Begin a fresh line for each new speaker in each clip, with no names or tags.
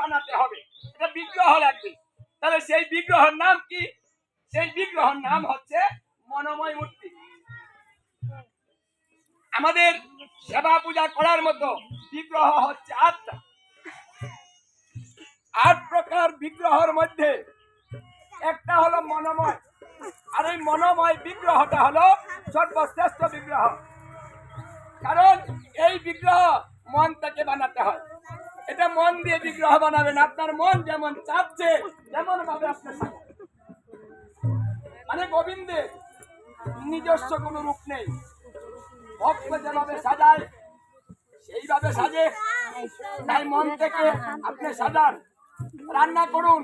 বানাতে হবে। এটা বিগ্রহ লাগবে। তাহলে সেই বিগ্রহের নাম কি? সেই বিগ্রহের নাম হচ্ছে মনোময় মূর্তি। আমাদের সেবা পূজা করার মতো বিগ্রহ হচ্ছে আটটা। আট প্রকার বিগ্রহের মধ্যে একটা হলো মনোময়। আর এই মনোময় বিগ্রহটা হলো সর্বশ্রেষ্ঠ বিগ্রহ। কারণ এই বিগ্রহ মন থেকে বানাতে হয়। এটা মন দিয়ে বিগ্রহ বানাবেন। আপনার মন যেমন চাচ্ছে তেমন ভাবে আপনি সাজান। মানে গোবিন্দের নিজস্ব কোনো রূপ নেই। ভক্ত যেভাবে সাজায়, সেইভাবে সাজে। তাই মন থেকে আপনি সাজান, রান্না করুন।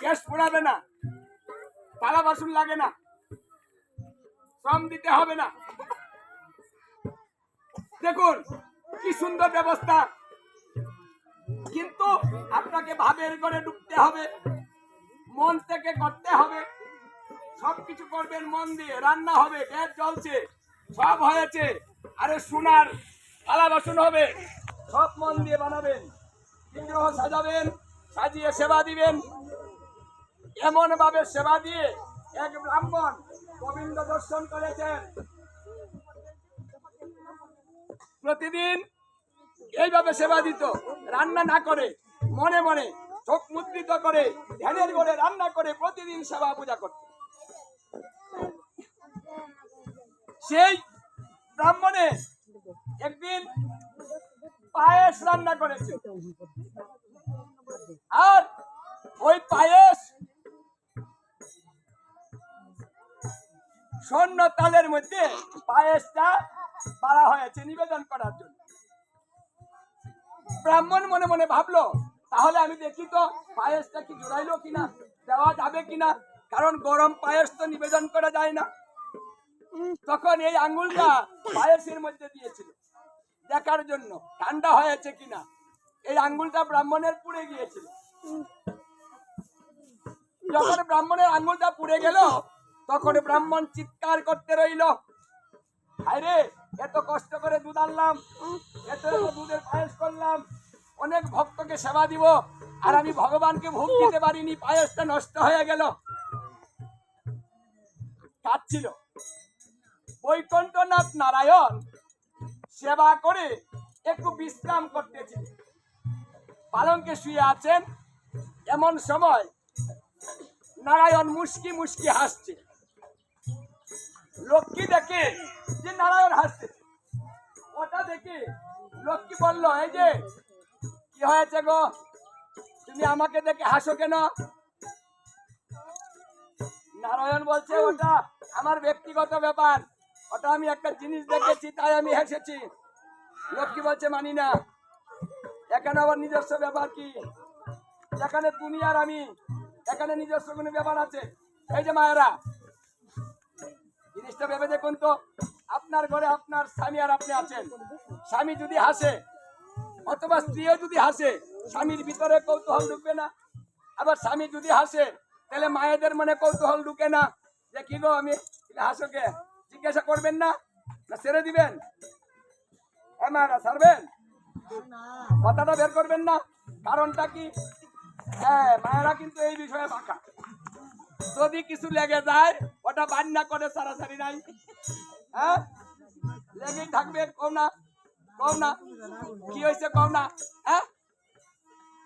গ্যাস পোড়াবে না তালা বাসন লাগে না, শ্রম দিতে হবে না। দেখুন, কি সুন্দর ব্যবস্থা। কিন্তু আপনাকে ভাবের করে ডুবতে হবে, মন থেকে করতে হবে। সবকিছু করবেন মন দিয়ে, রান্না হবে, গ্যাস জ্বলছে, সব হয়েছে, আরে সোনার থালা বাসন হবে, সব মন দিয়ে বানাবেন, বিগ্রহ সাজাবেন, সাজিয়ে সেবা দিবেন। এমন ভাবে সেবা দিয়ে এক ব্রাহ্মণ গোবিন্দ দর্শন করেছেন। প্রতিদিন এইভাবে সেবা দিত, রান্না না করে, মনে মনে চোখ মুদ্রিত করে, ধ্যানের করে রান্না করে প্রতিদিন সেবা পূজা করত। সেই ব্রাহ্মণে একদিন পায়েস রান্না করেছে। আর ওই পায়েস স্বর্ণ তালের মধ্যে পায়েসটা পাড়া হয়েছে নিবেদন করার জন্য। ব্রাহ্মণ মনে মনে ভাবলো, তাহলে আমি দেখি তো পায়েসটা কি জোড়াইলো কিনা, দেওয়া যাবে কিনা? কারণ গরম পায়েস তো নিবেদন করা যায় না। তখন এই আঙ্গুলটা পায়েসের মধ্যে দিয়েছিল। দেখার জন্য ঠান্ডা হয়েছে কিনা, এই আঙ্গুলটা ব্রাহ্মণের পুড়ে গিয়েছিল। যখন ব্রাহ্মণের আঙ্গুলটা পুড়ে গেল, তখন ব্রাহ্মণ চিৎকার করতে রইল আরে এত কষ্ট করে দুধ আনলাম এত দুধের পায়েস করলাম অনেক ভক্তকে সেবা দিব, আর আমি ভগবানকে ভোগ দিতে পারিনি, পায়েসটা নষ্ট হয়ে গেল। কাঁদছিল। বৈকুণ্ঠনাথ নারায়ণ সেবা করে একটু বিশ্রাম করতেছিল পালঙ্কে শুয়ে আছেন, এমন সময় নারায়ণ মুস্কি মুস্কি হাসছে। লক্ষ্মী দেখে যে নারায়ণ হাসছে ওটা দেখে লক্ষ্মী বলল, এই যে হয়েছে গো? তুমি আমাকে দেখে হাসো কেন? নারায়ণ বলছে, ওটা আমার ব্যক্তিগত ব্যাপার। ওটা আমি একটা জিনিস দেখেছি, তাই আমি হেসেছি। লক্ষ্মী বলছে, মানি না। এখানে আবার নিজস্ব ব্যাপার কি? এখানে তুমি আর আমি, এখানে নিজস্ব কোনো ব্যাপার আছে? এই যে মায়েরা, জিনিসটা ভেবে দেখুন তো। আপনার ঘরে আপনার স্বামী আর আপনি আছেন। স্বামী যদি হাসে অথবা স্ত্রীও যদি হাসে, স্বামীর ভিতরে কৌতূহল ঢুকবে না। আবার স্বামী যদি হাসে, তাহলে মায়েদের মনে কৌতূহল ঢুকে না। যে কি গো আমি? তুমি হাসো জিজ্ঞাসা করবেন না? না ছেড়ে দিবেন? হ্যাঁ মায়েরা ছাড়বেন? কথাটা বের করবেন না? কারণটা কি? হ্যাঁ মায়েরা কিন্তু এই বিষয়ে বাঁকা যদি কিছু লেগে যায়, ওটা বান্না করে সারাসারি নাই। হ্যাঁ? লেগেই থাকবে কম না? কম না। কি হয়েছে কম না? হ্যাঁ?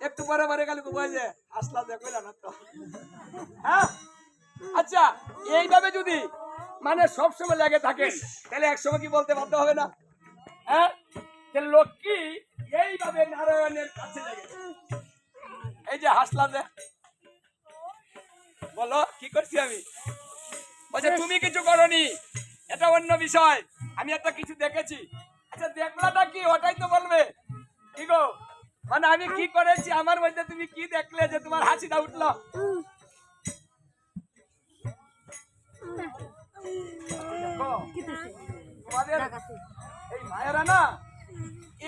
একটু পরে পরে গেলে বলছে আসলা দেখো না তো। হ্যাঁ? আচ্ছা এইভাবে যদি মানে সবসময় লেগে থাকে তাহলে একসময় কি বলতে বাধ্য হবে না? হ্যাঁ? তাহলে লক্ষ্মী এইভাবে নারায়ণের কাছে লেগেছে এই যে হাসলা যে বলো কি করছি আমি? বলছে তুমি কিছু করনি এটা অন্য বিষয়। আমি একটা কিছু দেখেছি। আচ্ছা দেখলাটা কি ওটাই তো বলবে। গো মানে আমি কি করেছি? আমার মধ্যে তুমি কি দেখলে যে তোমার হাসিটা উঠল?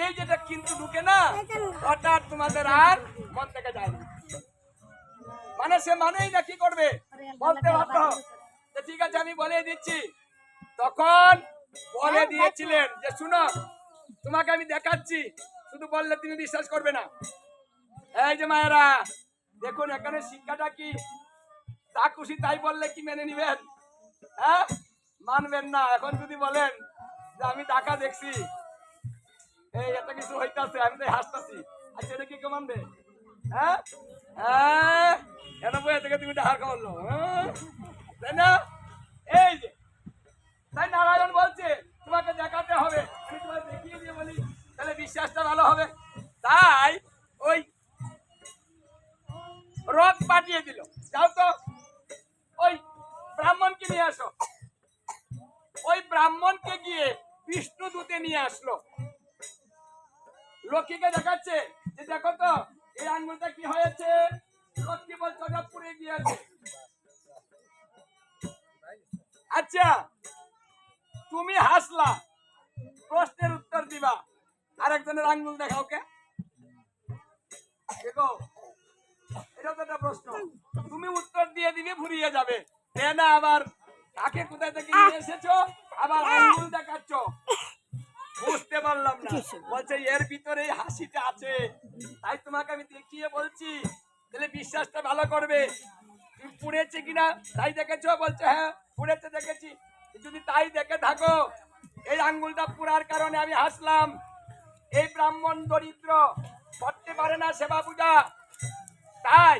এই যেটা কিন্তু ঢুকে না, ওটা তোমাদের আর মন থেকে যায় মানে সে মানেই কি করবে? বলতে বাধ্য ঠিক আছে, আমি বলে দিচ্ছি। তখন বলে দিয়েছিলেন যে শুনো তোমাকে আমি দেখাচ্ছি। শুধু বললে তুমি বিশ্বাস করবে না। এই যে মায়েরা দেখুন এখানে শিক্ষাটা কি? তা খুশি তাই বললে কি মেনে নিবেন? হ্যাঁ? মানবেন না। এখন যদি বলেন যে আমি টাকা দেখছি এই এটা কিছু হইতাছে আমি তাই হাসতাছি আচ্ছা এটা কি কমানবে হ্যাঁ? হ্যাঁ? কেন বইয়া থেকে তুমি টাকা কমালো হ্যাঁ? তাই না? এই যে তাই নারায়ণ বলছে, তোমাকে দেখাতে হবে। তোমাকে দেখিয়ে দিয়ে বলি, তাহলে বিশ্বাসটা ভালো হবে। তাই ওই রথ পাঠিয়ে দিল। যাও তো, ওই ব্রাহ্মণকে নিয়ে আসো। ওই ব্রাহ্মণকে গিয়ে বিষ্ণু দূতে নিয়ে আসলো। লক্ষ্মীকে দেখাচ্ছে তুমি হাসলা। প্রশ্নের উত্তর দিবা। আরেকজনের আঙ্গুল দেখাও কে? দেখো এটা তো একটা প্রশ্ন। তুমি উত্তর দিয়ে দিবে ফুরিয়ে যাবে। না আবার কাকে কোথায় থেকে নিয়ে এসেছ? আবার আঙ্গুল দেখাচ্ছ। বুঝতে পারলাম না। বলছে এর ভিতরে হাসিটা আছে। তাই তোমাকে আমি দেখিয়ে বলছি তাহলে বিশ্বাসটা ভালো করবে। তুমি পুড়েছে কিনা তাই দেখেছ? বলছে হ্যাঁ পুড়েছে দেখেছি। যদি তাই দেখে থাকো, এই আঙ্গুলটা পুরার কারণে আমি হাসলাম। এই ব্রাহ্মণ দরিদ্র করতে পারে না সেবা পূজা। তাই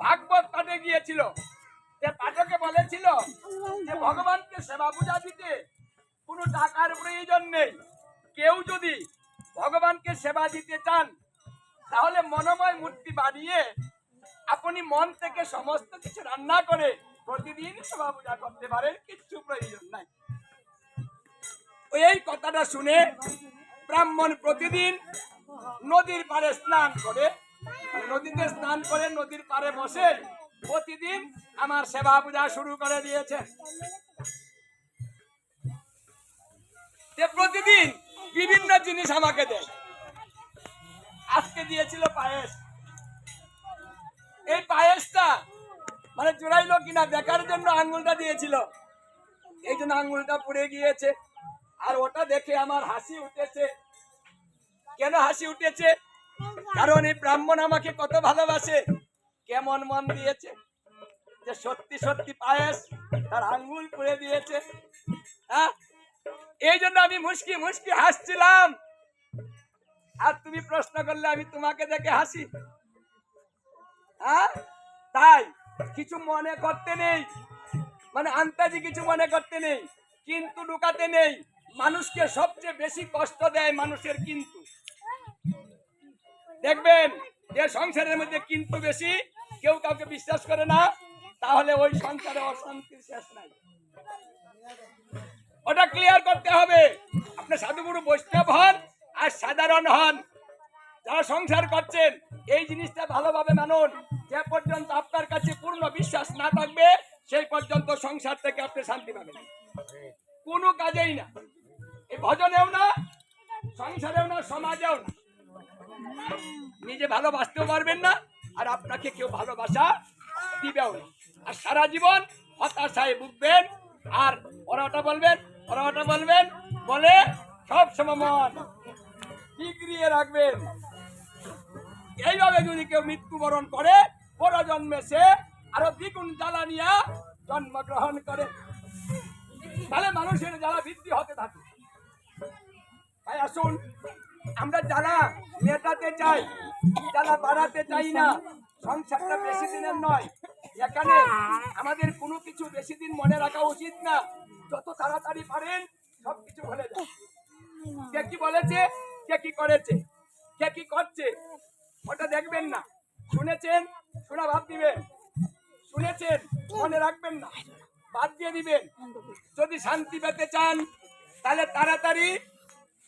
ভাগবত পাঠে গিয়েছিল। যে পাঠকে বলেছিল যে ভগবানকে সেবা পূজা দিতে কোনো টাকার প্রয়োজন নেই। কেউ যদি ভগবানকে সেবা দিতে চান, তাহলে মনোময় মূর্তি বানিয়ে আপনি মন থেকে সমস্ত কিছু রান্না করে কথাটা শুনে ব্রাহ্মণ প্রতিদিন নদীর পাড়ে স্নান করে। নদীতে স্নান করে নদীর পাড়ে বসে প্রতিদিন আমার সেবা পূজা শুরু করে দিয়েছে। প্রতিদিন বিভিন্ন জিনিস আমাকে দেয়। আজকে দিয়েছিল পায়েস। এই পায়েসটা মানে জোড়াইলো কিনা, দেখার জন্য আঙ্গুলটা দিয়েছিল। এই জন্য আঙ্গুলটা পুড়ে গিয়েছে। আর ওটা দেখে আমার হাসি উঠেছে। কেন হাসি উঠেছে? কারণ এই ব্রাহ্মণ আমাকে কত ভালোবাসে। কেমন মন দিয়েছে যে সত্যি সত্যি পায়েস, তার আঙ্গুল পুড়ে দিয়েছে। হ্যাঁ? এই জন্য আমি মুশকি মুশকি হাসছিলাম। আর তুমি প্রশ্ন করলে আমি তোমাকে দেখে হাসি। হ্যাঁ? তাই। কিছু মনে করতে নেই। মানে আন্তাজি কিছু মনে করতে নেই। কিন্তু ঢুকাতে নেই। মানুষকে সবচেয়ে বেশি কষ্ট দেয় মানুষের কিন্তু। দেখবেন, যে সংসারের মধ্যে কিন্তু বেশি, কেউ কাউকে বিশ্বাস করে না, তাহলে ওই সংসারে অশান্তির শেষ নাই। ওটা ক্লিয়ার করতে হবে। আপনি সাধুগুরু বৈষ্ণব হন আর সাধারণ হন। যারা সংসার করছেন, এই জিনিসটা ভালোভাবে মানুন। যে পর্যন্ত আপনার কাছে পূর্ণ বিশ্বাস না থাকবে, সেই পর্যন্ত সংসার থেকে আপনি শান্তি পাবেন। কোনো কাজেই না। এই ভজনেও না, সংসারেও না, সমাজেও না। নিজে ভালোবাসতেও পারবেন না, আর আপনাকে কেউ ভালোবাসা দিবেও না। আর সারা জীবন হতাশায় ভুগবেন, আর ওরা ওটা বলবেন ওরা ওটা বলবেন, বলে সব সময় মন বিগড়িয়ে রাখবেন। এইভাবে যদি কেউ মৃত্যুবরণ করে পর জন্মে সে আরও দ্বিগুণ জ্বালা নিয়া জন্মগ্রহণ করে। তাহলে মানুষের জ্বালা বৃদ্ধি হতে থাকে। তাই আসুন, আমরা যারা মেটাতে চাই যারা বাড়াতে চাই না। সংসারটা বেশি দিনের নয়। এখানে আমাদের কোনো কিছু বেশি দিন মনে রাখা উচিত না। যত তাড়াতাড়ি পারেন সব কিছু ভুলে কে কি বলেছে? কে কি করেছে? কে কি করছে? ওটা দেখবেন না। শুনেছেন? শোনা ভাব দিবেন। শুনেছেন? মনে রাখবেন না। বাদ দিয়ে দিবেন। যদি শান্তি পেতে চান, তাহলে তাড়াতাড়ি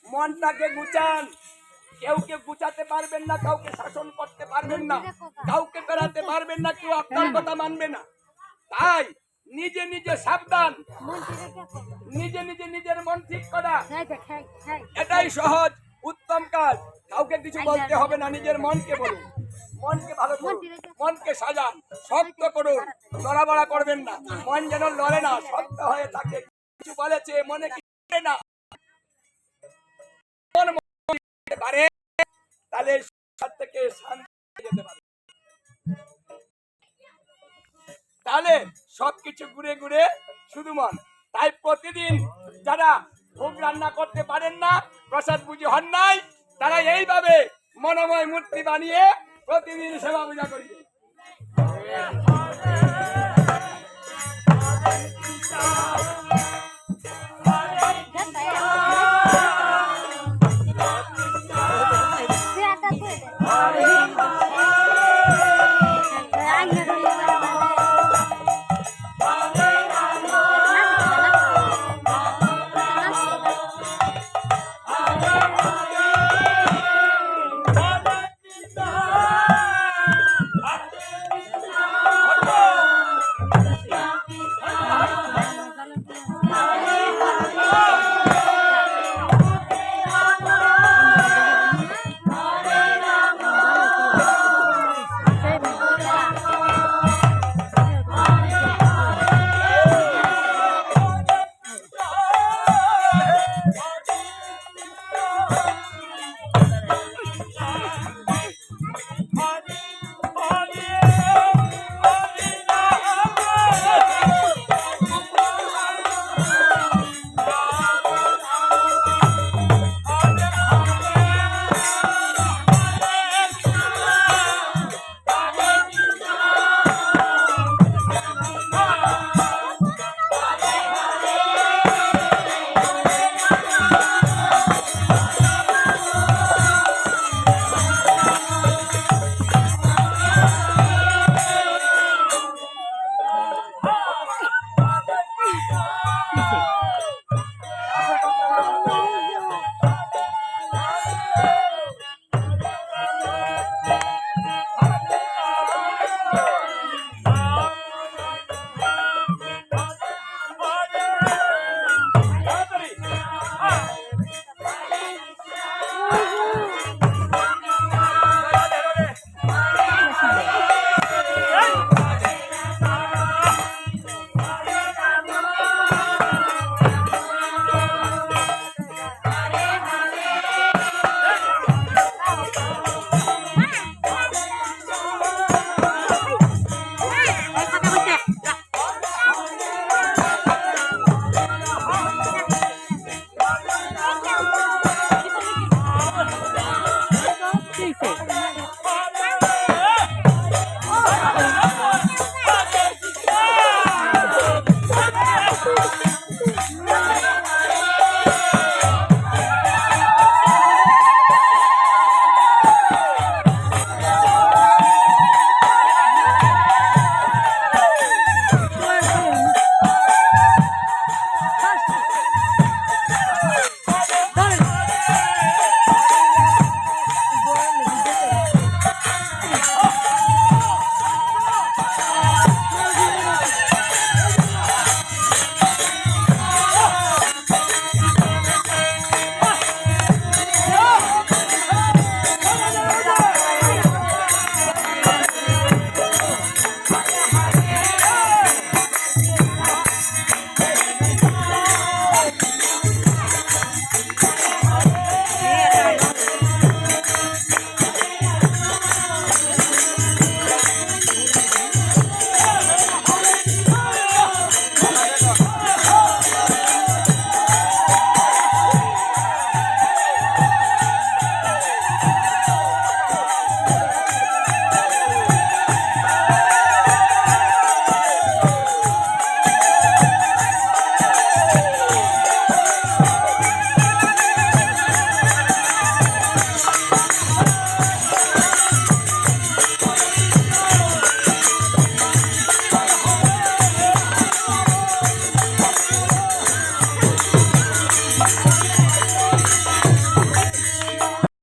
মনটাকে গুচান কেউ কে গুচাতে পারবেন না, কাউকে শাসন করতে পারবেন না, কাউকে বেড়াতে পারবেন না, কেউ আপনার কথা মানবে না। তাই নিজে নিজে সাবধান। নিজে নিজে নিজের মন ঠিক করা। এটাই সহজ, উত্তম কাজ। কাউকে কিছু বলতে হবে না, নিজের মনকে বলুন। মনকে ভালো করুন মনকে সাজান শক্ত করুন নড়াবড়া করবেন না। মন যেন লড়ে না শক্ত হয়ে থাকে। কিছু বলেছে মনে কি না। মন পারে তাহলে
থেকে শান্তি যেতে পারে। তাহলে সবকিছু ঘুরে ঘুরে শুধু মন। তাই প্রতিদিন যারা ভোগ রান্না করতে পারেন না প্রসাদ পুজো হন নাই তারা এইভাবে মনোময় মূর্তি বানিয়ে প্রতিদিন সেবা পূজা করিবে Oh,